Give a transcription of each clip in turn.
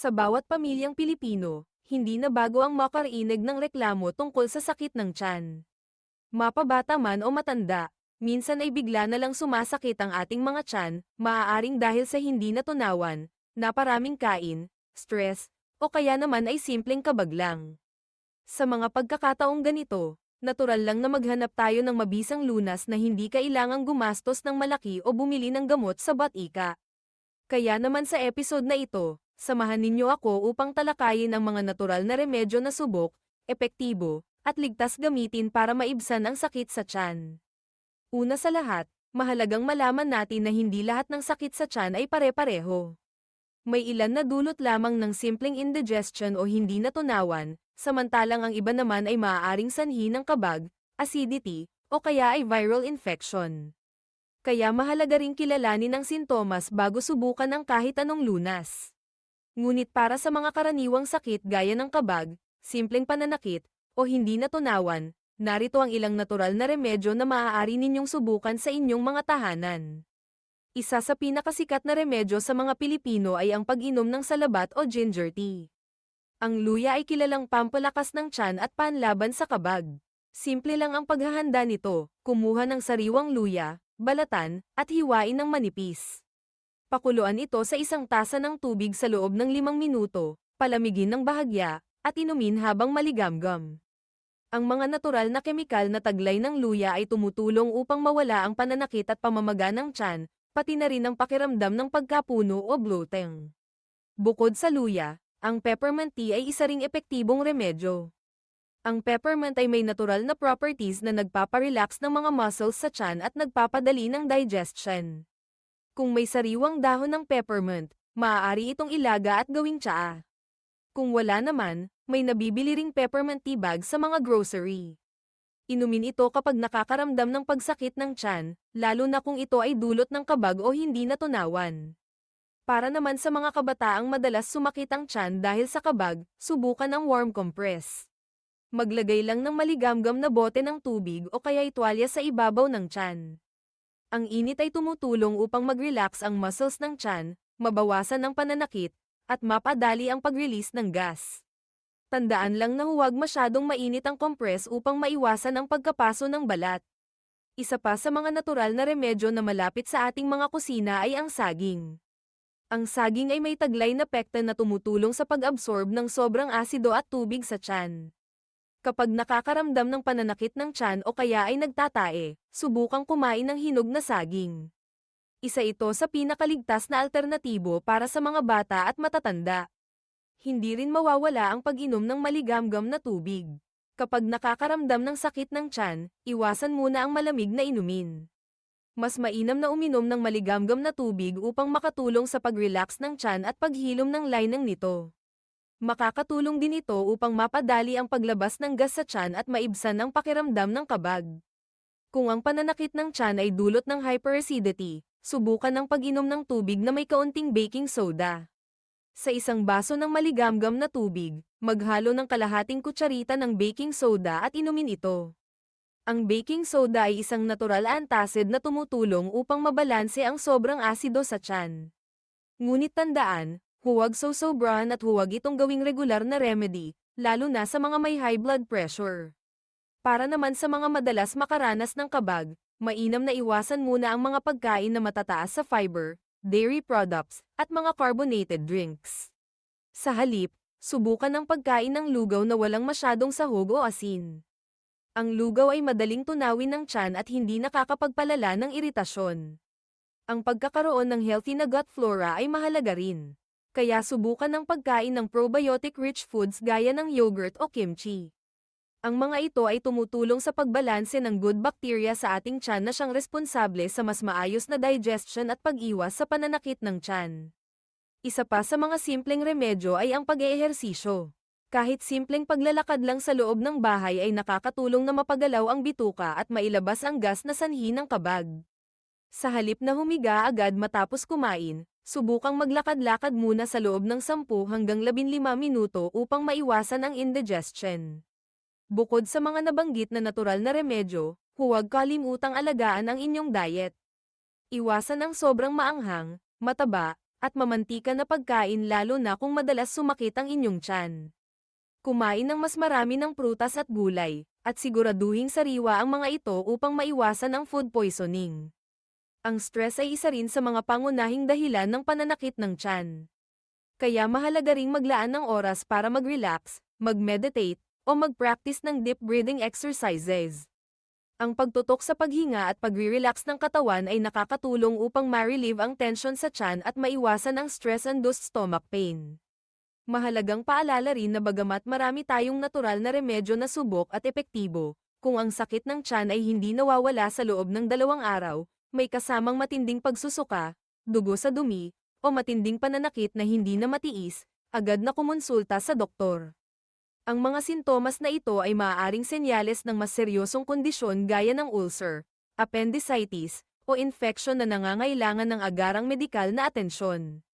Sa bawat pamilyang Pilipino, hindi na bago ang makarinig ng reklamo tungkol sa sakit ng tiyan. Mapabata man o matanda, minsan ay bigla na lang sumasakit ang ating mga tiyan, maaaring dahil sa hindi natunawan, naparaming kain, stress, o kaya naman ay simpleng kabag lang. Sa mga pagkakataong ganito, natural lang na maghanap tayo ng mabisang lunas na hindi kailangang gumastos ng malaki o bumili ng gamot sa batika. Kaya naman sa episode na ito, samahan ninyo ako upang talakayin ang mga natural na remedyo na subok, epektibo, at ligtas gamitin para maibsan ang sakit sa tiyan. Una sa lahat, mahalagang malaman natin na hindi lahat ng sakit sa tiyan ay pare-pareho. May ilan na dulot lamang ng simpleng indigestion o hindi natunawan, samantalang ang iba naman ay maaaring sanhi ng kabag, acidity, o kaya ay viral infection. Kaya mahalaga ring kilalanin ang sintomas bago subukan ang kahit anong lunas. Ngunit para sa mga karaniwang sakit gaya ng kabag, simpleng pananakit, o hindi natunawan, narito ang ilang natural na remedyo na maaari ninyong subukan sa inyong mga tahanan. Isa sa pinakasikat na remedyo sa mga Pilipino ay ang pag-inom ng salabat o ginger tea. Ang luya ay kilalang pampalakas ng tiyan at panlaban sa kabag. Simple lang ang paghahanda nito, kumuha ng sariwang luya, balatan, at hiwain ng manipis. Pakuluan ito sa isang tasa ng tubig sa loob ng limang minuto, palamigin ng bahagya, at inumin habang maligamgam. Ang mga natural na kemikal na taglay ng luya ay tumutulong upang mawala ang pananakit at pamamaga ng tiyan, pati na rin ang pakiramdam ng pagkapuno o bloating. Bukod sa luya, ang peppermint tea ay isa ring epektibong remedyo. Ang peppermint ay may natural na properties na nagpaparelax ng mga muscles sa tiyan at nagpapadali ng digestion. Kung may sariwang dahon ng peppermint, maaari itong ilaga at gawing tsaa. Kung wala naman, may nabibili ring peppermint tea bag sa mga grocery. Inumin ito kapag nakakaramdam ng pagsakit ng tiyan, lalo na kung ito ay dulot ng kabag o hindi natunawan. Para naman sa mga kabataang madalas sumakit ang tiyan dahil sa kabag, subukan ang warm compress. Maglagay lang ng maligamgam na bote ng tubig o kaya itwalya sa ibabaw ng tiyan. Ang init ay tumutulong upang mag-relax ang muscles ng tiyan, mabawasan ang pananakit, at mapadali ang pag-release ng gas. Tandaan lang na huwag masyadong mainit ang compress upang maiwasan ang pagkapaso ng balat. Isa pa sa mga natural na remedyo na malapit sa ating mga kusina ay ang saging. Ang saging ay may taglay na pectin na tumutulong sa pag-absorb ng sobrang asido at tubig sa tiyan. Kapag nakakaramdam ng pananakit ng tiyan o kaya ay nagtatae, subukang kumain ng hinog na saging. Isa ito sa pinakaligtas na alternatibo para sa mga bata at matatanda. Hindi rin mawawala ang pag-inom ng maligamgam na tubig. Kapag nakakaramdam ng sakit ng tiyan, iwasan muna ang malamig na inumin. Mas mainam na uminom ng maligamgam na tubig upang makatulong sa pag-relax ng tiyan at paghilom ng linang nito. Makakatulong din ito upang mapadali ang paglabas ng gas sa tiyan at maibsan ang pakiramdam ng kabag. Kung ang pananakit ng tiyan ay dulot ng hyperacidity, subukan ang pag-inom ng tubig na may kaunting baking soda. Sa isang baso ng maligamgam na tubig, maghalo ng kalahating kutsarita ng baking soda at inumin ito. Ang baking soda ay isang natural antacid na tumutulong upang mabalanse ang sobrang asido sa tiyan. Ngunit tandaan, huwag sosobrahan at huwag itong gawing regular na remedy, lalo na sa mga may high blood pressure. Para naman sa mga madalas makaranas ng kabag, mainam na iwasan muna ang mga pagkain na matataas sa fiber, dairy products, at mga carbonated drinks. Sa halip, subukan ang pagkain ng lugaw na walang masyadong sahog o asin. Ang lugaw ay madaling tunawin ng tiyan at hindi nakakapagpalala ng iritasyon. Ang pagkakaroon ng healthy na gut flora ay mahalaga rin. Kaya subukan ang pagkain ng probiotic-rich foods gaya ng yogurt o kimchi. Ang mga ito ay tumutulong sa pagbalanse ng good bacteria sa ating tiyan na siyang responsable sa mas maayos na digestion at pag-iwas sa pananakit ng tiyan. Isa pa sa mga simpleng remedyo ay ang pag-eehersisyo. Kahit simpleng paglalakad lang sa loob ng bahay ay nakakatulong na mapagalaw ang bituka at mailabas ang gas na sanhi ng kabag. Sa halip na humiga agad matapos kumain, subukang maglakad-lakad muna sa loob ng 10 hanggang 15 minuto upang maiwasan ang indigestion. Bukod sa mga nabanggit na natural na remedyo, huwag kalimutang alagaan ang inyong diet. Iwasan ang sobrang maanghang, mataba, at mamantika na pagkain lalo na kung madalas sumakit ang inyong tiyan. Kumain ng mas marami ng prutas at gulay, at siguraduhing sariwa ang mga ito upang maiwasan ang food poisoning. Ang stress ay isa rin sa mga pangunahing dahilan ng pananakit ng tiyan. Kaya mahalaga ring maglaan ng oras para mag-relax, mag-meditate, o mag-practice ng deep breathing exercises. Ang pagtutok sa paghinga at pagre-relax ng katawan ay nakakatulong upang ma-relieve ang tension sa tiyan at maiwasan ang stress-induced stomach pain. Mahalagang paalala rin na bagamat marami tayong natural na remedyo na subok at epektibo, kung ang sakit ng tiyan ay hindi nawawala sa loob ng dalawang araw, may kasamang matinding pagsusuka, dugo sa dumi, o matinding pananakit na hindi na matiis, agad na kumonsulta sa doktor. Ang mga sintomas na ito ay maaaring senyales ng mas seryosong kondisyon gaya ng ulcer, appendicitis, o infection na nangangailangan ng agarang medikal na atensyon.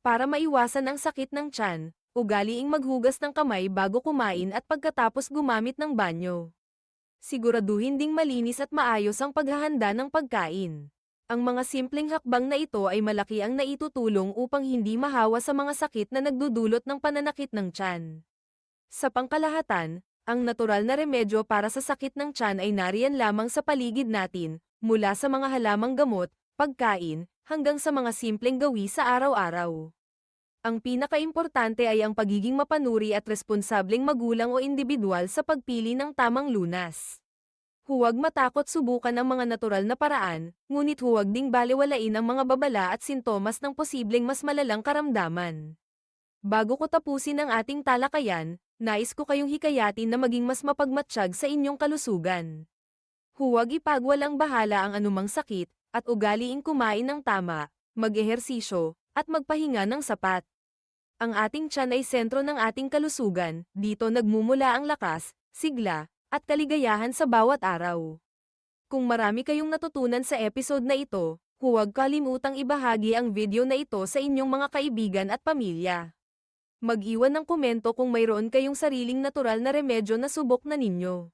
Para maiwasan ang sakit ng tiyan, ugaliing maghugas ng kamay bago kumain at pagkatapos gumamit ng banyo. Siguraduhin ding malinis at maayos ang paghahanda ng pagkain. Ang mga simpleng hakbang na ito ay malaki ang naitutulong upang hindi mahawa sa mga sakit na nagdudulot ng pananakit ng tiyan. Sa pangkalahatan, ang natural na remedyo para sa sakit ng tiyan ay nariyan lamang sa paligid natin, mula sa mga halamang gamot, pagkain, hanggang sa mga simpleng gawi sa araw-araw. Ang pinakaimportante ay ang pagiging mapanuri at responsableng magulang o individual sa pagpili ng tamang lunas. Huwag matakot subukan ang mga natural na paraan, ngunit huwag ding baliwalain ang mga babala at sintomas ng posibleng mas malalang karamdaman. Bago ko tapusin ang ating talakayan, nais ko kayong hikayatin na maging mas mapagmatsyag sa inyong kalusugan. Huwag ipagwalang bahala ang anumang sakit, at ugaliing kumain ng tama, mag-ehersisyo, at magpahinga ng sapat. Ang ating tiyan ay sentro ng ating kalusugan, dito nagmumula ang lakas, sigla, at kaligayahan sa bawat araw. Kung marami kayong natutunan sa episode na ito, huwag kalimutang ibahagi ang video na ito sa inyong mga kaibigan at pamilya. Mag-iwan ng komento kung mayroon kayong sariling natural na remedyo na subok na ninyo.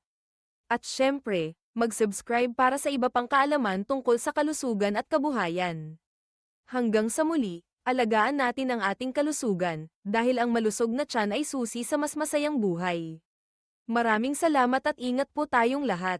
At syempre, mag-subscribe para sa iba pang kaalaman tungkol sa kalusugan at kabuhayan. Hanggang sa muli, alagaan natin ang ating kalusugan, dahil ang malusog na tiyan ay susi sa mas masayang buhay. Maraming salamat at ingat po tayong lahat.